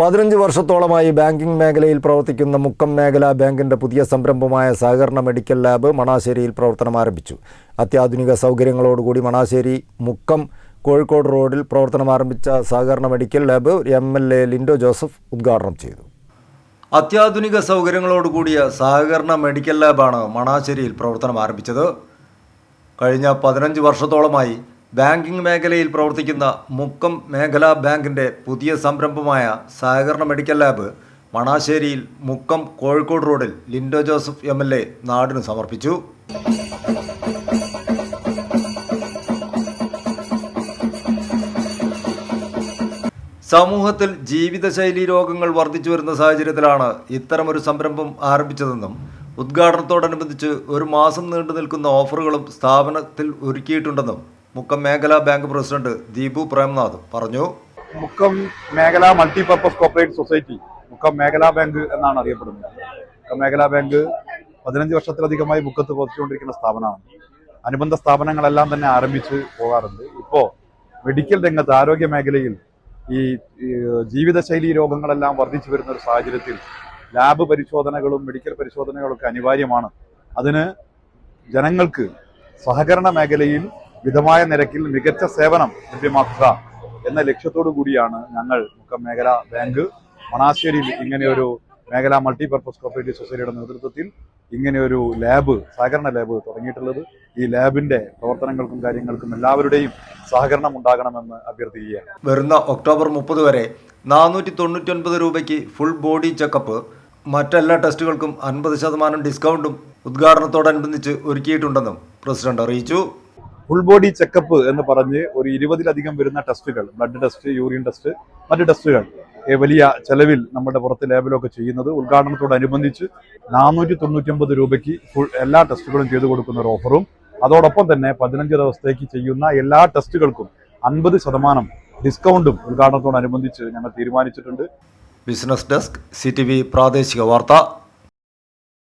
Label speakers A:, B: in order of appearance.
A: പതിനഞ്ച് വർഷത്തോളമായി ബാങ്കിംഗ് മേഖലയിൽ പ്രവർത്തിക്കുന്ന മുക്കം മേഖലാ ബാങ്കിന്റെ പുതിയ സംരംഭമായ സഹകരണ മെഡിക്കൽ ലാബ് മണാശ്ശേരിയിൽ പ്രവർത്തനം ആരംഭിച്ചു. അത്യാധുനിക സൗകര്യങ്ങളോടുകൂടി മണാശ്ശേരി മുക്കം കോഴിക്കോട് റോഡിൽ പ്രവർത്തനം ആരംഭിച്ച സഹകരണ medical lab M L A Lindo Joseph ഉദ്ഘാടനം ചെയ്തു. അത്യാധുനിക സൗകര്യങ്ങളോടുകൂടിയ സഹകരണ മെഡിക്കൽ ലാബാണ് മണാശ്ശേരിയിൽ പ്രവർത്തനം ആരംഭിച്ചത്. കഴിഞ്ഞ പതിനഞ്ച് വർഷത്തോളമായി ബാങ്കിംഗ് മേഖലയിൽ പ്രവർത്തിക്കുന്ന മുക്കം മേഖലാ ബാങ്കിന്റെ പുതിയ സംരംഭമായ സഹകരണ മെഡിക്കൽ ലാബ് മണാശ്ശേരിയിൽ മുക്കം കോഴിക്കോട് റോഡിൽ Lindo Joseph M L A നാടിന് സമർപ്പിച്ചു. സമൂഹത്തിൽ ജീവിതശൈലി രോഗങ്ങൾ വർദ്ധിച്ചു വരുന്ന സാഹചര്യത്തിലാണ് ഇത്തരമൊരു സംരംഭം ആരംഭിച്ചതെന്നും ഉദ്ഘാടനത്തോടനുബന്ധിച്ച് ഒരു മാസം നീണ്ടു നിൽക്കുന്ന ഓഫറുകളും സ്ഥാപനത്തിൽ ഒരുക്കിയിട്ടുണ്ടെന്നും മുക്കം മേഖലാ ബാങ്ക് പ്രസിഡന്റ് ദീപു പ്രേംനാഥ് പറഞ്ഞു.
B: മുക്കം മേഖല മൾട്ടിപർപ്പസ് കോപ്പറേറ്റീവ് സൊസൈറ്റി മുക്കം മേഖലാ ബാങ്ക് എന്നാണ് അറിയപ്പെടുന്നത്. മുക്കം മേഖലാ ബാങ്ക് പതിനഞ്ച് വർഷത്തിലധികമായി മുക്കത്ത് പ്രവർത്തിച്ചുകൊണ്ടിരിക്കുന്ന സ്ഥാപനമാണ്. അനുബന്ധ സ്ഥാപനങ്ങളെല്ലാം തന്നെ ആരംഭിച്ച് പോകാറുണ്ട്. ഇപ്പോൾ മെഡിക്കൽ രംഗത്ത് ആരോഗ്യ മേഖലയിൽ ഈ ജീവിതശൈലി രോഗങ്ങളെല്ലാം വർദ്ധിച്ചു വരുന്ന ഒരു സാഹചര്യത്തിൽ ലാബ് പരിശോധനകളും മെഡിക്കൽ പരിശോധനകളൊക്കെ അനിവാര്യമാണ്. അതിന് ജനങ്ങൾക്ക് സഹകരണ മേഖലയിൽ മിതമായ നിരക്കിൽ മികച്ച സേവനം ലഭ്യമാക്കുക എന്ന ലക്ഷ്യത്തോടു കൂടിയാണ് ഞങ്ങൾ മുക്കം മേഖല ബാങ്ക് മണാശ്ശേരിയിൽ ഇങ്ങനെയൊരു മേഖല മൾട്ടിപർപ്പസ് കോപ്പറേറ്റീവ് സൊസൈറ്റിയുടെ നേതൃത്വത്തിൽ ഇങ്ങനെയൊരു ലാബ് സഹകരണ ലാബ് തുടങ്ങിയിട്ടുള്ളത്. ഈ ലാബിന്റെ പ്രവർത്തനങ്ങൾക്കും കാര്യങ്ങൾക്കും എല്ലാവരുടെയും സഹകരണം ഉണ്ടാകണമെന്ന് അഭ്യർത്ഥിക്കുകയാണ്.
A: വരുന്ന ഒക്ടോബർ മുപ്പത് വരെ നാനൂറ്റി തൊണ്ണൂറ്റൊൻപത് രൂപയ്ക്ക് ഫുൾ ബോഡി ചെക്കപ്പ് മറ്റെല്ലാ ടെസ്റ്റുകൾക്കും അൻപത് ശതമാനം ഡിസ്കൗണ്ടും ഉദ്ഘാടനത്തോടനുബന്ധിച്ച് ഒരുക്കിയിട്ടുണ്ടെന്നും പ്രസിഡന്റ് അറിയിച്ചു.
B: ഫുൾ ബോഡി ചെക്കപ്പ് എന്ന് പറഞ്ഞ് ഒരു ഇരുപതിലധികം വരുന്ന ടെസ്റ്റുകൾ ബ്ലഡ് ടെസ്റ്റ് യൂറിൻ ടെസ്റ്റ് മറ്റ് ടെസ്റ്റുകൾ വലിയ ചെലവിൽ നമ്മുടെ പുറത്ത് ലേബലൊക്കെ ചെയ്യുന്നത് ഉദ്ഘാടനത്തോടനുബന്ധിച്ച് നാനൂറ്റി തൊണ്ണൂറ്റി രൂപയ്ക്ക് ഫുൾ എല്ലാ ടെസ്റ്റുകളും ചെയ്തു കൊടുക്കുന്ന ഒരു ഓഫറും അതോടൊപ്പം തന്നെ പതിനഞ്ച് ദിവസത്തേക്ക് ചെയ്യുന്ന എല്ലാ ടെസ്റ്റുകൾക്കും അൻപത് ശതമാനം ഡിസ്കൗണ്ടും ഉദ്ഘാടനത്തോടനുബന്ധിച്ച് ഞങ്ങൾ തീരുമാനിച്ചിട്ടുണ്ട്.
A: ബിസിനസ് ഡെസ്ക് സി പ്രാദേശിക വാർത്ത.